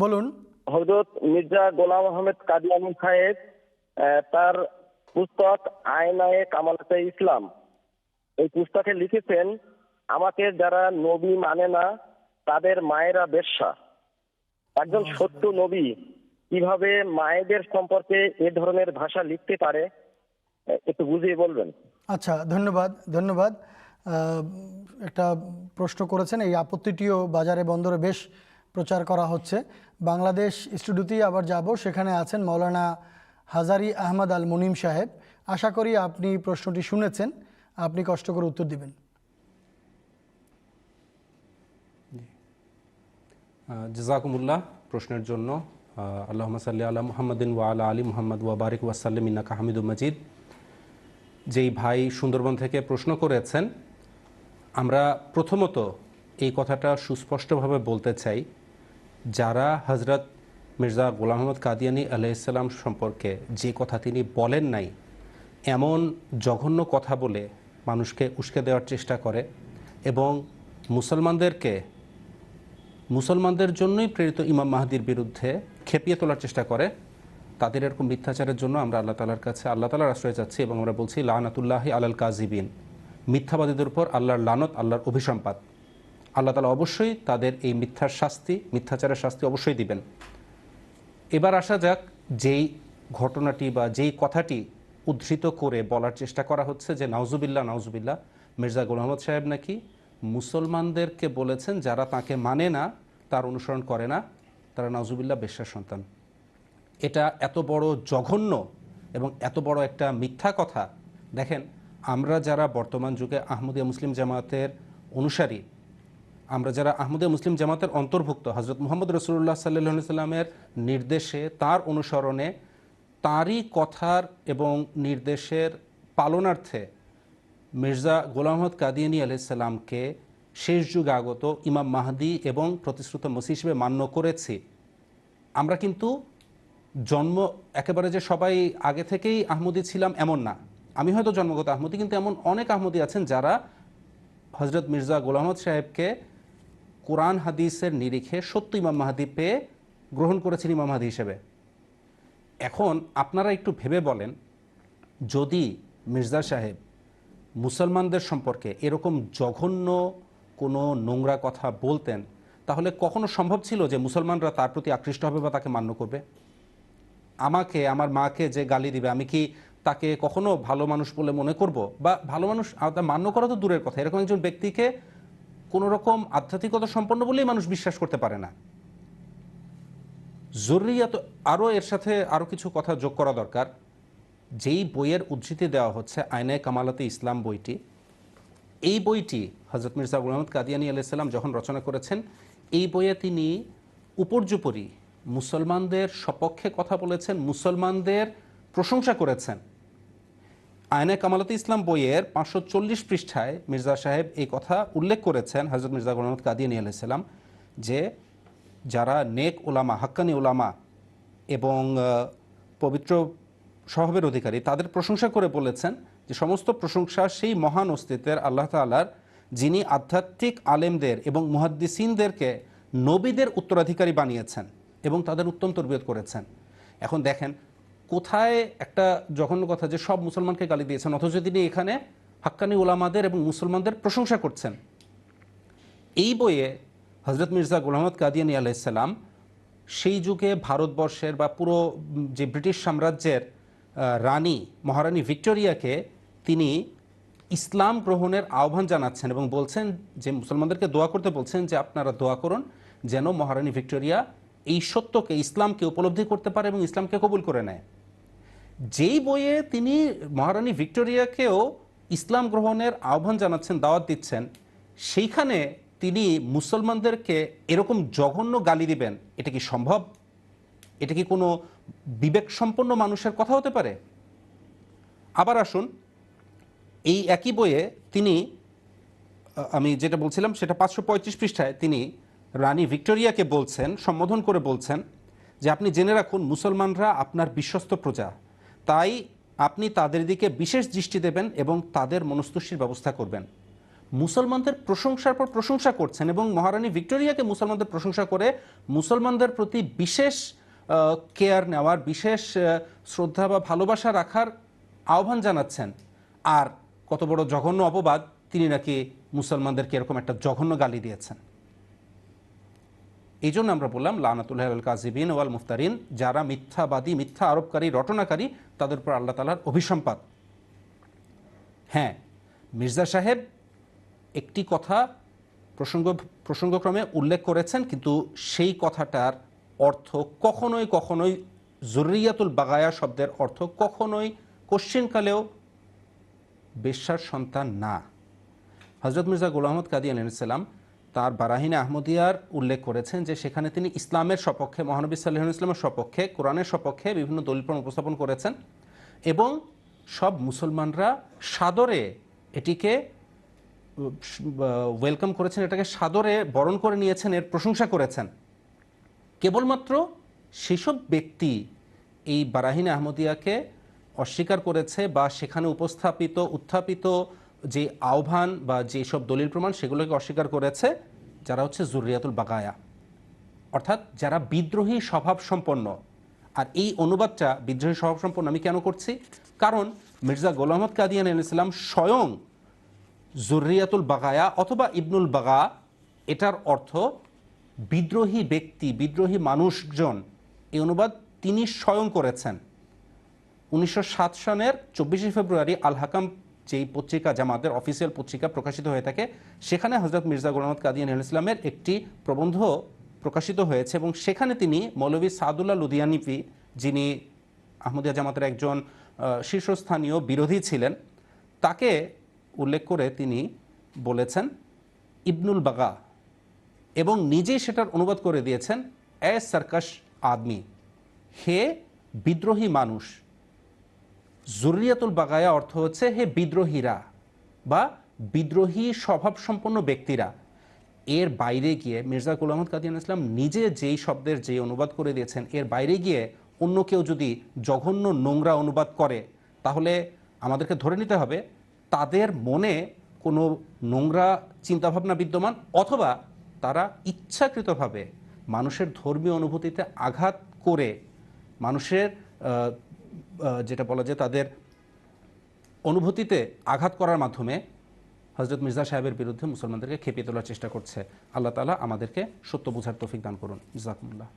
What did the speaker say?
বলুন। হজরত মির্জা গোলাম আহমেদ কাদিয়ানি সাহেব তার পুস্তক আয়নায়ে কামালাতে ইসলাম। এই পুস্তকে লিখেছেন আমাকে যারা নবী মানে না তাদের মায়েরা বেশ্যা। একজন সত্য নবী কীভাবে মায়েদের সম্পর্কে এ ধরনের ভাষা লিখতে পারে একটু বুঝিয়ে বলবেন। আচ্ছা ধন্যবাদ ধন্যবাদ। আহ, একটা প্রশ্ন করেছেন এই আপত্তিটিও বাজারে বন্দরে বেশ প্রচার করা হচ্ছে। বাংলাদেশ স্টুডিওতেই আবার যাব। সেখানে আছেন মৌলানা হাজারি আহমদ আল মুনিম সাহেব। আশা করি আপনি প্রশ্নটি শুনেছেন। আপনি কষ্ট করে উত্তর দিবেন। জাজাকুমুল্লাহ, প্রশ্নের জন্য। আল্লাহ সাল্লি আলা মুহাম্মদিন ওয়া আলা আলী মুহাম্মদ ওয়া বারিক ওয়াসাল্লিম, ইন্নাকা হামিদুল মজিদ। যেই ভাই সুন্দরবন থেকে প্রশ্ন করেছেন, আমরা প্রথমত এই কথাটা সুস্পষ্টভাবে বলতে চাই। যারা হজরত মির্জা গোলাম আহমদ কাদিয়ানি আলাইসাল্লাম সম্পর্কে যে কথা তিনি বলেন নাই, এমন জঘন্য কথা বলে মানুষকে উস্কে দেওয়ার চেষ্টা করে এবং মুসলমানদেরকে, মুসলমানদের জন্যই প্রেরিত ইমাম মাহাদির বিরুদ্ধে খেপিয়ে তোলার চেষ্টা করে, তাদের এরকম মিথ্যাচারের জন্য আমরা আল্লাহ তালার কাছে, আল্লাহ তালার আশ্রয় চাচ্ছি এবং আমরা বলছি, লানাতুল্লাহি আলাল কাজিবিন মিথ্যাবাদীদের উপর আল্লাহর লানত, আল্লাহর অভিসম্পাদ আল্লাহ তালা অবশ্যই তাদের এই মিথ্যার শাস্তি, মিথ্যাচারের শাস্তি অবশ্যই দিবেন। এবার আসা যাক যেই ঘটনাটি বা যেই কথাটি উদ্ধৃত করে বলার চেষ্টা করা হচ্ছে যে নাউজুবিল্লাহ নাউজুবিল্লাহ, মির্জা আহমদ সাহেব নাকি মুসলমানদেরকে বলেছেন যারা তাকে মানে না, তার অনুসরণ করে না, তারা নাউজুবিল্লাহ বেশ্যার সন্তান। এটা এত বড় জঘন্য এবং এত বড় একটা মিথ্যা কথা। দেখেন, আমরা যারা বর্তমান যুগে আহমদিয়া মুসলিম জামাতের অনুসারী আমরা যারা আহমদিয়া মুসলিম জামাতের অন্তর্ভুক্ত হজরত মোহাম্মদ রসুল্লাহ সাল্লাহ সাল্লামের নির্দেশে, তার অনুসরণে, তারই কথার এবং নির্দেশের পালনার্থে মির্জা গোলাম আহমদ কাদিয়ানি আলাইসাল্লামকে শেষ যুগে আগত ইমাম মাহাদি এবং প্রতিশ্রুত মসি হিসেবে মান্য করেছি। আমরা কিন্তু জন্ম, একেবারে যে সবাই আগে থেকেই আহমদি ছিলাম এমন না। আমি হয়তো জন্মগত আহমদি, কিন্তু এমন অনেক আহমদি আছেন যারা হজরত মির্জা গোলাম আহমদ সাহেবকে কোরআন হাদিসের নিরিখে সত্য ইমাম মাহাদি পেয়ে গ্রহণ করেছেন ইমাম মাহাদি হিসেবে। এখন আপনারা একটু ভেবে বলেন, যদি মির্জা সাহেব মুসলমানদের সম্পর্কে এরকম জঘন্য কোনো নোংরা কথা বলতেন, তাহলে কখনো সম্ভব ছিল যে মুসলমানরা তার প্রতি আকৃষ্ট হবে বা তাকে মান্য করবে? আমাকে, আমার মাকে যে গালি দিবে, আমি কি তাকে কখনো ভালো মানুষ বলে মনে করব? বা ভালো মানুষ মান্য করা তো দূরের কথা। এরকম একজন ব্যক্তিকে কোনো রকম আধ্যাত্মিকতা সম্পন্ন বলেই মানুষ বিশ্বাস করতে পারে না। জরুরিয়াত আরও এর সাথে আরও কিছু কথা যোগ করা দরকার। যেই বইয়ের উদ্ধৃতি দেওয়া হচ্ছে আয়নায় কামালাতে ইসলাম বইটি, এই বইটি হজরত মির্জা গুলামদ কাদিয়ানি আলাইসাল্লাম যখন রচনা করেছেন, এই বইয়ে তিনি উপর্যুপরি মুসলমানদের সপক্ষে কথা বলেছেন, মুসলমানদের প্রশংসা করেছেন। আয়নায় কামালাতে ইসলাম বইয়ের পাঁচশো চল্লিশ পৃষ্ঠায় মির্জা সাহেব এই কথা উল্লেখ করেছেন হজরত মির্জা গুলামদ কাদিয়ানি আলাইসাল্লাম যে যারা নেক ওলামা হাক্কানি ওলামা এবং পবিত্র স্বভাবের অধিকারী, তাদের প্রশংসা করে বলেছেন যে সমস্ত প্রশংসা সেই মহান অস্তিত্বের আল্লাহ তাআলার, যিনি আধ্যাত্মিক আলেমদের এবং মুহাদ্দিসিনদেরকে নবীদের উত্তরাধিকারী বানিয়েছেন এবং তাদের উত্তম তরবিয়ত করেছেন। এখন দেখেন কোথায় একটা জঘন্য কথা যে সব মুসলমানকে গালি দিয়েছেন, অথচ তিনি এখানে হাক্কানি ওলামাদের এবং মুসলমানদের প্রশংসা করছেন। এই বইয়ে হজরত মির্জা গোলামদ কাদিয়ানি আলাইসাল্লাম সেই যুগে ভারতবর্ষের বা পুরো যে ব্রিটিশ সাম্রাজ্যের রানী, মহারানী ভিক্টোরিয়াকে তিনি ইসলাম গ্রহণের আহ্বান জানাচ্ছেন এবং বলছেন যে, মুসলমানদেরকে দোয়া করতে বলছেন যে, আপনারা দোয়া করুন যেন মহারানী ভিক্টোরিয়া এই সত্যকে ইসলামকে উপলব্ধি করতে পারে এবং ইসলামকে কবুল করে নেয়। যেই বইয়ে তিনি মহারানী ভিক্টোরিয়াকেও ইসলাম গ্রহণের আহ্বান জানাচ্ছেন, দাওয়াত দিচ্ছেন, সেইখানে তিনি মুসলমানদেরকে এরকম জঘন্য গালি দিবেন, এটা কি সম্ভব? এটা কি কোনো বিবেক সম্পন্ন মানুষের কথা হতে পারে? আবার আসুন, এই একই বইয়ে তিনি, আমি যেটা বলছিলাম সেটা পাঁচশো পঁয়ত্রিশ পৃষ্ঠায় তিনি রানী ভিক্টোরিয়াকে বলছেন, সম্বোধন করে বলছেন যে, আপনি জেনে রাখুন, মুসলমানরা আপনার বিশ্বস্ত প্রজা। তাই আপনি তাদের দিকে বিশেষ দৃষ্টি দেবেন এবং তাদের মনস্তুষ্টির ব্যবস্থা করবেন। মুসলমানদের প্রশংসার পর প্রশংসা করছেন এবং মহারানী ভিক্টোরিয়াকে মুসলমানদের প্রশংসা করে মুসলমানদের প্রতি বিশেষ কেয়ার নেওয়ার, বিশেষ শ্রদ্ধা বা ভালোবাসা রাখার আহ্বান জানাচ্ছেন। আর কত বড় জঘন্য অপবাদ, তিনি নাকি মুসলমানদেরকে এরকম একটা জঘন্য গালি দিয়েছেন। এই জন্য আমরা বললাম লানাতুল্লাহ আল কাজিবিন ওয়াল মুফতারিন, যারা মিথ্যাবাদী, মিথ্যা আরোপকারী, রটনাকারী, তাদের উপর আল্লাহ তালার অভিসম্পাদ হ্যাঁ মির্জা সাহেব একটি কথা প্রসঙ্গ, প্রসঙ্গক্রমে উল্লেখ করেছেন, কিন্তু সেই কথাটার অর্থ কখনোই কখনোই জরুরিয়াতুল বাগায়া শব্দের অর্থ কখনোই কোশ্চিনকালেও বেশ্যার সন্তান না। হজরত মির্জা গোলাম আহমদ কাদি আলাইসাল্লাম তার বারাহিনে আহমদিয়ার উল্লেখ করেছেন যে সেখানে তিনি ইসলামের সপক্ষে, মহানবী সাল্লাহ ইসলামের সপক্ষে, কোরআনের সপক্ষে বিভিন্ন দলিলপ্রণ উপস্থাপন করেছেন এবং সব মুসলমানরা সাদরে এটিকে ওয়েলকাম করেছেন, এটাকে সাদরে বরণ করে নিয়েছেন, এর প্রশংসা করেছেন। কেবলমাত্র সেসব ব্যক্তি এই বারাহিন আহমদিয়াকে অস্বীকার করেছে বা সেখানে উপস্থাপিত, উত্থাপিত যে আহ্বান বা যেসব দলিল প্রমাণ সেগুলোকে অস্বীকার করেছে যারা হচ্ছে জুরিয়াতুল বাগায়া অর্থাৎ যারা বিদ্রোহী স্বভাব সম্পন্ন আর এই অনুবাদটা বিদ্রোহী স্বভাব সম্পন্ন আমি কেন করছি? কারণ মির্জা গোলাম কাদিয়ান ইসলাম স্বয়ং জুরিয়াতুল বাগায়া অথবা ইবনুল বাগা, এটার অর্থ বিদ্রোহী ব্যক্তি, বিদ্রোহী মানুষজন। এই অনুবাদ তিনি স্বয়ং করেছেন। উনিশশো সাত সনের চব্বিশে ফেব্রুয়ারি আল হাকাম যেই পত্রিকা, জামাতের অফিসিয়াল পত্রিকা প্রকাশিত হয়ে থাকে, সেখানে হজরত মির্জা গোলামত কাদিয়ান ইসলামের একটি প্রবন্ধ প্রকাশিত হয়েছে এবং সেখানে তিনি মৌলভী সাদুল্লাহ লুধিয়ানিফি যিনি আহমদিয়া জামাতের একজন শীর্ষস্থানীয় বিরোধী ছিলেন, তাকে উল্লেখ করে তিনি বলেছেন, ইবনুল বাগা এবং নিজেই সেটার অনুবাদ করে দিয়েছেন, এ সার্কাস আদমি, হে বিদ্রোহী মানুষ জরুরিয়াতুল বাগায়া অর্থ হচ্ছে হে বিদ্রোহীরা বা বিদ্রোহী স্বভাব সম্পন্ন ব্যক্তিরা। এর বাইরে গিয়ে মির্জা আহমদ কাদিয়ান ইসলাম নিজে যেই শব্দের যে অনুবাদ করে দিয়েছেন, এর বাইরে গিয়ে অন্য কেউ যদি জঘন্য নোংরা অনুবাদ করে, তাহলে আমাদেরকে ধরে নিতে হবে তাদের মনে কোনো নোংরা চিন্তাভাবনা বিদ্যমান অথবা তারা ইচ্ছাকৃতভাবে মানুষের ধর্মীয় অনুভূতিতে আঘাত করে, মানুষের যেটা বলা যায় তাদের অনুভূতিতে আঘাত করার মাধ্যমে হজরত মির্জা সাহেবের বিরুদ্ধে মুসলমানদেরকে খেপিয়ে তোলার চেষ্টা করছে। আল্লাহ তালা আমাদেরকে সত্য বোঝার তৌফিক দান করুন। জাকুমুল্লাহ।